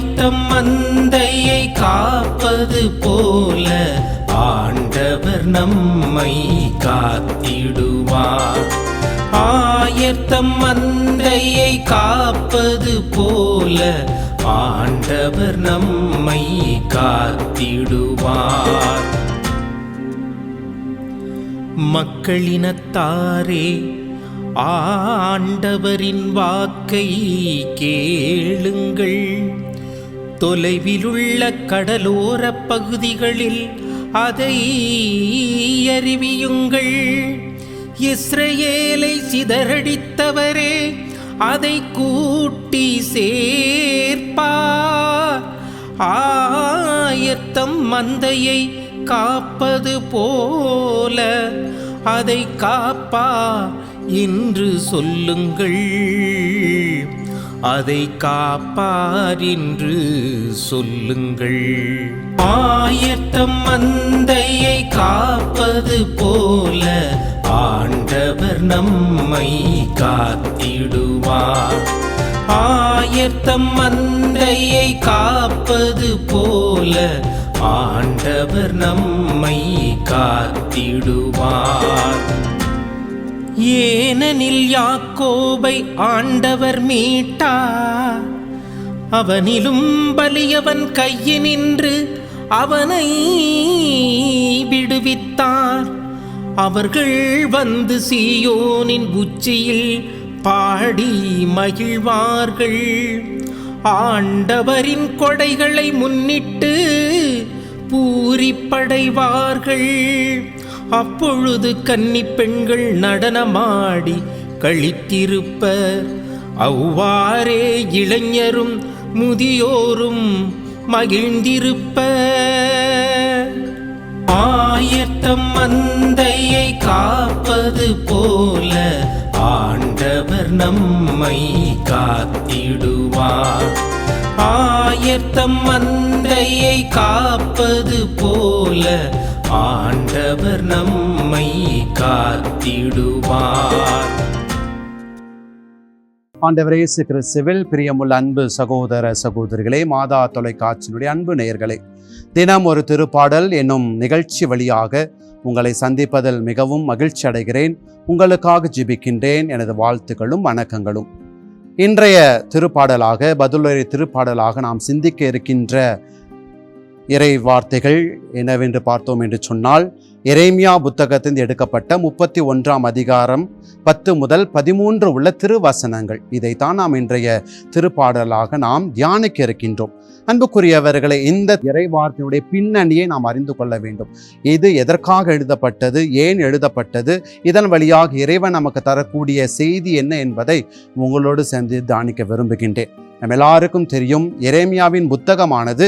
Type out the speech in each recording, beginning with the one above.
உயர்த்தம் மந்தையை காப்பது போல ஆண்டவர் நம்மை காத்திடுவார் ஆயர்த்தம் மந்தையை காப்பது போல ஆண்டவர் நம்மை காத்திடுவார் மக்களினத்தாரே ஆண்டவரின் வாக்கை கேளுங்கள். தொலைவிலுள்ள கடலோரப் பகுதிகளில் அதை அறிவியுங்கள். இஸ்ரேலை சிதறடித்தவரே அதை கூட்டி சேர்ப்பார் ஆயத்தம் மந்தையை காப்பது போல அதை காப்பா என்று சொல்லுங்கள். அதை காப்பார் என்று சொல்லுங்கள். ஆயத்தம் மந்தையை காப்பது போல ஆண்டவர் நம்மை காத்திடுவார். ஆயத்தம் மந்தையை காப்பது போல ஆண்டவர் நம்மை காத்திடுவார். ஏனெனில் யாக்கோபை ஆண்டவர் மீட்டா? அவனிலும் பலியவன் கையினின்று அவனை விடுவித்தார். அவர்கள் வந்து சீயோனின் உச்சியில் பாடி மகிழ்வார்கள். ஆண்டவரின் கொடைகளை முன்னிட்டு பூரிப்படைவார்கள். அப்பொழுது கன்னி பெண்கள் நடனமாடி கழித்திருப்பர் அவ்வாறே இளைஞரும் முதியோரும் மகிழ்ந்திருப்ப. ஆயத்தம் மந்தையை காப்பது போல ஆண்டவர் நம்மை காத்திடுவார். ஆயத்தம் மந்தையை காப்பது போல ஆண்டவர் நம்மை காத்திடுவார். ஆண்டவர் இயேசு கிறிஸ்துவில் பிரியமுள்ள அன்பு சகோதர சகோதரிகளே மாதா தொலைக்காட்சியினுடைய அன்பு நேயர்களே தினம் ஒரு திருப்பாடல் என்னும் நிகழ்ச்சி வழியாக உங்களை சந்திப்பதில் மிகவும் மகிழ்ச்சி அடைகிறேன். உங்களுக்காக ஜிபிக்கின்றேன். எனது வாழ்த்துக்களும் வணக்கங்களும். இன்றைய திருப்பாடலாக பதிலுரை திருப்பாடலாக நாம் சிந்திக்க இருக்கின்ற இறை வார்த்தைகள் என்னவென்று பார்த்தோம் என்று சொன்னால் எரேமியா புத்தகத்திலிருந்து எடுக்கப்பட்ட முப்பத்தி ஒன்றாம் அதிகாரம் பத்து முதல் பதிமூன்று உள்ள திருவசனங்கள். இதைத்தான் நாம் இன்றைய திருப்பாடலாக நாம் தியானிக்க இருக்கின்றோம். அன்புக்குரியவர்களை இந்த இறைவார்த்தையினுடைய பின்னணியை நாம் அறிந்து கொள்ள வேண்டும். இது எதற்காக எழுதப்பட்டது ஏன் எழுதப்பட்டது இதன் வழியாக இறைவன் நமக்கு தரக்கூடிய செய்தி என்ன என்பதை உங்களோடு சேர்ந்து தியானிக்க விரும்புகின்றேன். நம்ம எல்லாருக்கும் தெரியும் எரேமியாவின் புத்தகமானது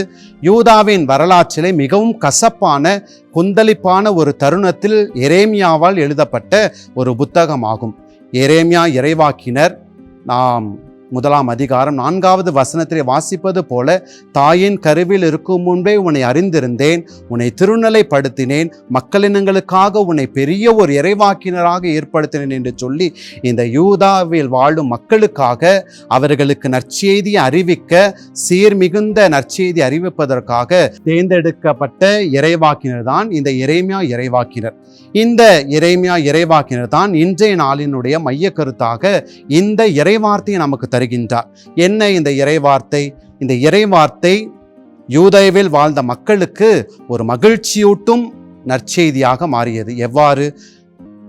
யூதாவின் வரலாற்றிலே மிகவும் கசப்பான கொந்தளிப்பான ஒரு தருணத்தில் எரேமியாவால் எழுதப்பட்ட ஒரு புத்தகமாகும். எரேமியா இறைவாக்கினர் நாம் முதலாம் அதிகாரம் நான்காவது வசனத்திலே வாசிப்பது போல தாயின் கருவில் இருக்கும் முன்பே உன்னை அறிந்திருந்தேன் உன்னை திருநிலைப்படுத்தினேன் மக்களினங்களுக்காக உன்னை பெரிய ஒரு இறைவாக்கினராக ஏற்படுத்தினேன் என்று சொல்லி இந்த யூதாவில் வாழும் மக்களுக்காக அவர்களுக்கு நற்செய்தி அறிவிக்க சீர்மிகுந்த நற்செய்தி அறிவிப்பதற்காக தேர்ந்தெடுக்கப்பட்ட இறைவாக்கினர் தான் இந்த இறைமையா இறைவாக்கினர். இந்த இறைமையா இறைவாக்கினர் தான் இன்றைய நாளினுடைய மைய கருத்தாக இந்த இறைவார்த்தையை நமக்கு தருகின்றார். என்ன இந்த இறைவார்த்தை இந்த இறைவார்த்தை யூதேவில் வாழ்ந்த மக்களுக்கு ஒரு மகிழ்ச்சியூட்டும் நற்செய்தியாக மாறியது. எவ்வாறு?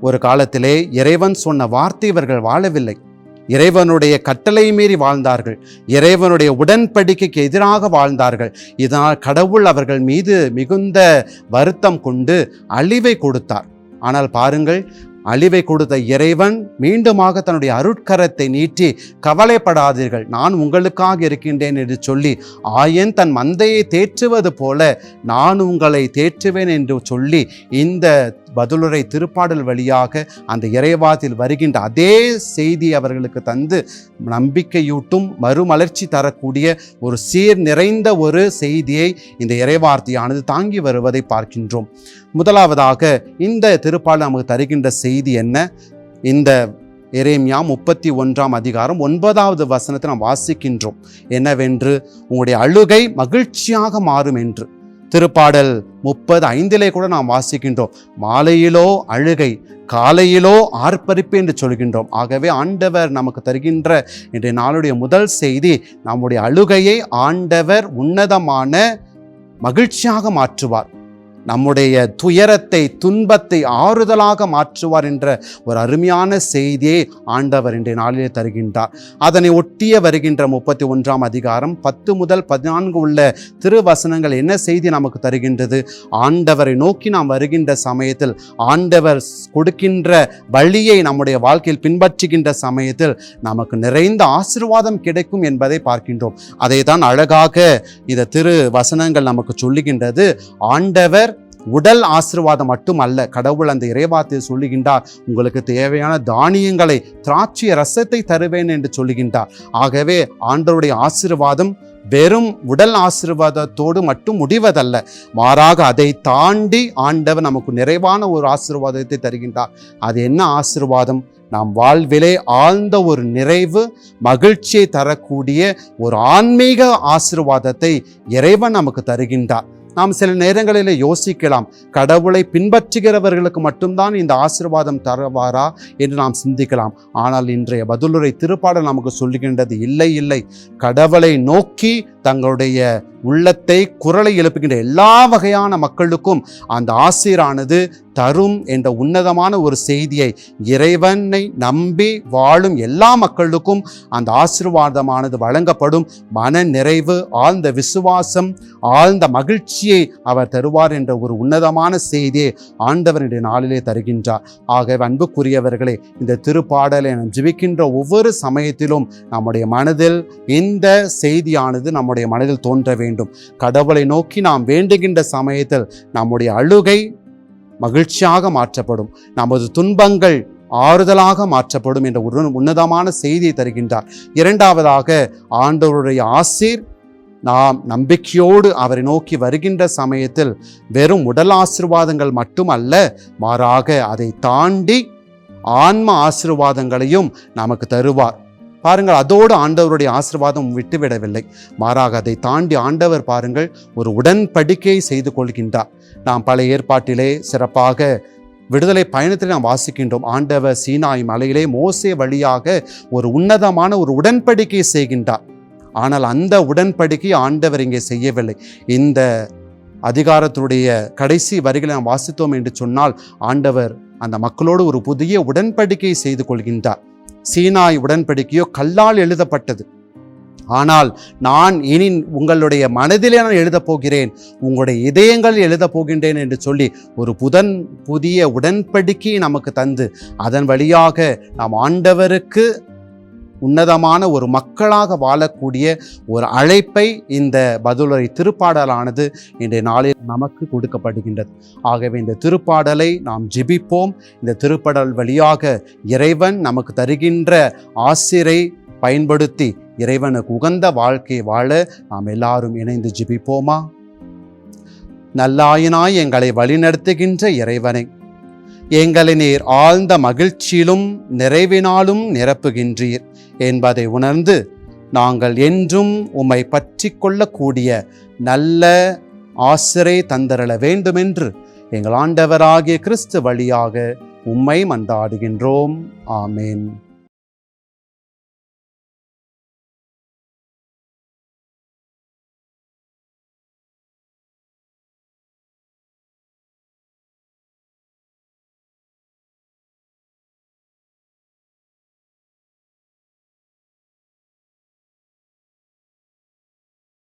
ஒரு காலத்திலே இறைவன் சொன்ன வார்த்தை இவர்கள் வாழவில்லை. இறைவனுடைய கட்டளை மீறி வாழ்ந்தார்கள். இறைவனுடைய உடன்படிக்கைக்கு எதிராக வாழ்ந்தார்கள். இதனால் கடவுள் அவர்கள் மீது மிகுந்த வருத்தம் கொண்டு அழிவை கொடுத்தார். ஆனால் பாருங்கள் அழிவை கொடுத்த இறைவன் மீண்டுமாக தன்னுடைய அருட்கரத்தை நீட்டி கவலைப்படாதீர்கள். நான் உங்களுக்காக இருக்கின்றேன் என்று சொல்லி ஆயன் தன் மந்தையை தேற்றுவது போல நான் உங்களை தேற்றுவேன் என்று சொல்லி இந்த பதிலுரை திருப்பாடல் வழியாக அந்த இறைவாதில் வருகின்ற அதே செய்தி அவர்களுக்கு தந்து நம்பிக்கையூட்டும் மறுமலர்ச்சி தரக்கூடிய ஒரு சீர் நிறைந்த ஒரு செய்தியை இந்த இறைவார்த்தையானது தாங்கி வருவதை பார்க்கின்றோம். முதலாவதாக இந்த திருப்பாடல் நமக்கு தருகின்ற செய்தி என்ன? இந்த எரேமியா முப்பத்தி ஒன்றாம் அதிகாரம் ஒன்பதாவது வசனத்தை நாம் வாசிக்கின்றோம். என்னவென்று? உங்களுடைய அழுகை மகிழ்ச்சியாக மாறும் என்று. திருப்பாடல் முப்பது ஐந்திலே கூட நாம் வாசிக்கின்றோம். மாலையிலோ அழுகை காலையிலோ ஆர்ப்பரிப்பு என்று சொல்கின்றோம். ஆகவே ஆண்டவர் நமக்கு தருகின்ற இன்றைய நாளுடைய முதல் செய்தி நம்முடைய அழுகையை ஆண்டவர் உன்னதமான மகிழ்ச்சியாக மாற்றுவார். நம்முடைய துயரத்தை துன்பத்தை ஆறுதலாக மாற்றுவார் என்ற ஒரு அருமையான செய்தியை ஆண்டவர் இன்றைய நாளிலே தருகின்றார். அதனை ஒட்டிய வருகின்ற முப்பத்தி ஒன்றாம் அதிகாரம் பத்து முதல் பதினான்கு உள்ள திருவசனங்கள் என்ன செய்தி நமக்கு தருகின்றது? ஆண்டவரை நோக்கி நாம் வருகின்ற சமயத்தில் ஆண்டவர் கொடுக்கின்ற வழியை நம்முடைய வாழ்க்கையில் பின்பற்றுகின்ற சமயத்தில் நமக்கு நிறைந்த ஆசிர்வாதம் கிடைக்கும் என்பதை பார்க்கின்றோம். அதை தான் அழகாக இந்த திரு வசனங்கள் நமக்கு சொல்லுகின்றது. ஆண்டவர் உடல் ஆசீர்வாதம் அல்ல கடவுள் அந்த இறைவார்த்தையை சொல்லுகின்றார் உங்களுக்கு தேவையான தானியங்களை திராட்சை ரசத்தை தருவேன் என்று சொல்லுகின்றார். ஆகவே ஆண்டவருடைய ஆசீர்வாதம் வெறும் உடல் ஆசிர்வாதத்தோடு மட்டும் முடிவதல்ல மாறாக அதை தாண்டி ஆண்டவர் நமக்கு நிறைவான ஒரு ஆசீர்வாதத்தை தருகின்றார். அது என்ன ஆசீர்வாதம்? நாம் வாழ்விலே ஆழ்ந்த ஒரு நிறைவு மகிழ்ச்சியை தரக்கூடிய ஒரு ஆன்மீக ஆசிர்வாதத்தை இறைவன் நமக்கு தருகின்றார். நாம் சில நேரங்களில் யோசிக்கலாம் கடவுளை பின்பற்றுகிறவர்களுக்கு மட்டும்தான் இந்த ஆசீர்வாதம் தருவாரா என்று நாம் சிந்திக்கலாம். ஆனால் இன்றைய பதிலுரை திருப்பாடல் நமக்கு சொல்லுகின்றது இல்லை இல்லை. கடவுளை நோக்கி தங்களுடைய உள்ளத்தை குரலை எழுப்புகின்ற எல்லா வகையான மக்களுக்கும் அந்த ஆசிரானது தரும் என்ற உன்னதமான ஒரு செய்தியை இறைவனை நம்பி வாழும் எல்லா மக்களுக்கும் அந்த ஆசீர்வாதமானது வழங்கப்படும். மன நிறைவு ஆழ்ந்த விசுவாசம் ஆழ்ந்த மகிழ்ச்சியை அவர் தருவார் என்ற ஒரு உன்னதமான செய்தியை ஆண்டவனுடைய நாளிலே தருகின்றார். ஆகவே அன்புக்குரியவர்களே இந்த திருப்பாடலை நாம் ஜிபிக்கின்ற ஒவ்வொரு சமயத்திலும் நம்முடைய மனதில் இந்த செய்தியானது நம்முடைய மனதில் தோன்ற வேண்டும். கடவுளை நோக்கி நாம் வேண்டுகின்ற சமயத்தில் நம்முடைய அழுகை மகிழ்ச்சியாக மாற்றப்படும். நமது துன்பங்கள் ஆறுதலாக மாற்றப்படும் என்ற ஒரு உன்னதமான செய்தியை தருகின்றார். இரண்டாவதாக ஆண்டவருடைய ஆசீர் நாம் நம்பிக்கையோடு அவரை நோக்கி வருகின்ற சமயத்தில் வெறும் உடல் ஆசீர்வாதங்கள் மட்டுமல்ல மாறாக அதை தாண்டி ஆன்ம ஆசீர்வாதங்களையும் நமக்கு தருவார். பாருங்கள் அதோடு ஆண்டவருடைய ஆசீர்வாதம் விட்டுவிடவில்லை. மாறாக அதை தாண்டி ஆண்டவர் பாருங்கள் ஒரு உடன்படிக்கையை செய்து கொள்கின்றார். நாம் பல ஏற்பாட்டிலே சிறப்பாக விடுதலை பயணத்தில் நாம் வாசிக்கின்றோம். ஆண்டவர் சீனாய் மலையிலே மோசே வழியாக ஒரு உன்னதமான ஒரு உடன்படிக்கையை செய்கின்றார். ஆனால் அந்த உடன்படிக்கை ஆண்டவர் இங்கே செய்யவில்லை. இந்த அதிகாரத்துடைய கடைசி வரிகளை நாம் வாசித்தோம் என்று சொன்னால் ஆண்டவர் அந்த மக்களோடு ஒரு புதிய உடன்படிக்கையை செய்து கொள்கின்றார். சீனாய் உடன்படிக்கையோ கல்லால் எழுதப்பட்டது. ஆனால் நான் இனி உங்களுடைய மனதிலே நான் எழுதப் போகிறேன் உங்களுடைய இதயங்கள் எழுதப் போகின்றேன் என்று சொல்லி ஒரு புதன் புதிய உடன்படிக்கையை நமக்கு தந்து அதன் வழியாக நாம் ஆண்டவருக்கு உன்னதமான ஒரு மக்களாக வாழக்கூடிய ஒரு அழைப்பை இந்த பதிலுரை திருப்பாடலானது இன்றைய நாளில் நமக்கு கொடுக்கப்படுகின்றது. ஆகவே இந்த திருப்பாடலை நாம் ஜெபிப்போம். இந்த திருப்பாடல் வழியாக இறைவன் நமக்கு தருகின்ற ஆசிரை பயன்படுத்தி இறைவனுக்கு உகந்த வாழ்க்கை வாழ நாம் எல்லாரும் இணைந்து ஜிபிப்போமா? நல்லாயினாய் எங்களை வழிநடத்துகின்ற இறைவனை எங்களை நீர் ஆழ்ந்த மகிழ்ச்சியிலும் நிறைவினாலும் நிரப்புகின்றீர் என்பதை உணர்ந்து நாங்கள் என்றும் உம்மை பற்றி கொள்ளக்கூடிய நல்ல ஆசிரை தந்தரள வேண்டுமென்று எங்கள் ஆண்டவராகிய கிறிஸ்து வழியாக உம்மை மன்றாடுகின்றோம். ஆமேன்.